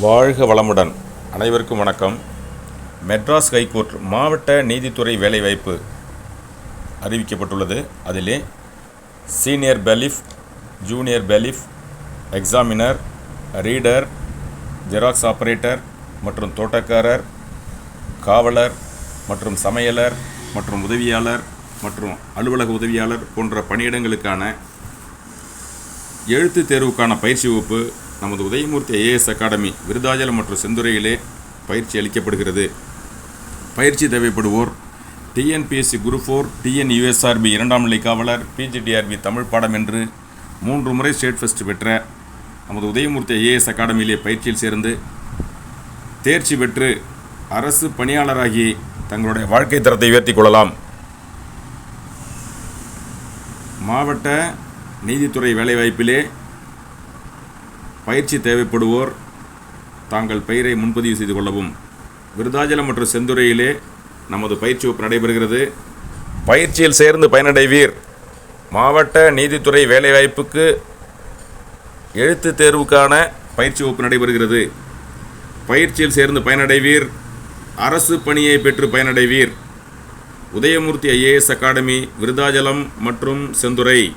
வாழ்க வளமுடன். அனைவருக்கும் வணக்கம். மெட்ராஸ் ஹைகோர்ட் மாவட்ட நீதித்துறை வேலைவாய்ப்பு அறிவிக்கப்பட்டுள்ளது. அதிலே senior bailiff junior bailiff examiner reader Xerox operator மற்றும் தோட்டக்காரர் காவலர் மற்றும் சமையலர் மற்றும் உதவியாளர் மற்றும் அலுவலக உதவியாளர் போன்ற பணியிடங்களுக்கான எழுத்து தேர்வுக்கான பயிற்சி வகுப்பு நமது உதயமூர்த்தி ஐஏஎஸ் அகாடமி விருதாச்சலம் மற்றும் செந்துறையிலே பயிற்சி அளிக்கப்படுகிறது. பயிற்சி தேவைப்படுவோர் TNPSC group four TN USRB இரண்டாம் நிலை காவலர் பிஜிடிஆர்பி தமிழ் பாடம் என்று மூன்று முறை ஸ்டேட் ஃபஸ்ட் பெற்ற நமது உதயமூர்த்தி ஐஏஎஸ் அகாடமியிலே பயிற்சியில் சேர்ந்து தேர்ச்சி பெற்று அரசு பணியாளராகி தங்களுடைய வாழ்க்கை தரத்தை உயர்த்தி கொள்ளலாம். மாவட்ட நீதித்துறை வேலைவாய்ப்பிலே பயிற்சி தேவைப்படுவோர் தாங்கள் பெயரை முன்பதிவு செய்து கொள்ளவும். விருதாச்சலம் மற்றும் செந்துறையிலே நமது பயிற்சி வகுப்பு நடைபெறுகிறது. பயிற்சியில் சேர்ந்து பயனடைவீர். மாவட்ட நீதித்துறை வேலைவாய்ப்புக்கு எழுத்து தேர்வுக்கான பயிற்சி வகுப்பு நடைபெறுகிறது. பயிற்சியில் சேர்ந்து பயனடைவீர். அரசு பணியை பெற்று பயனடைவீர். உதயமூர்த்தி ஐஏஎஸ் அகாடமி விருதாச்சலம் மற்றும் செந்துறை.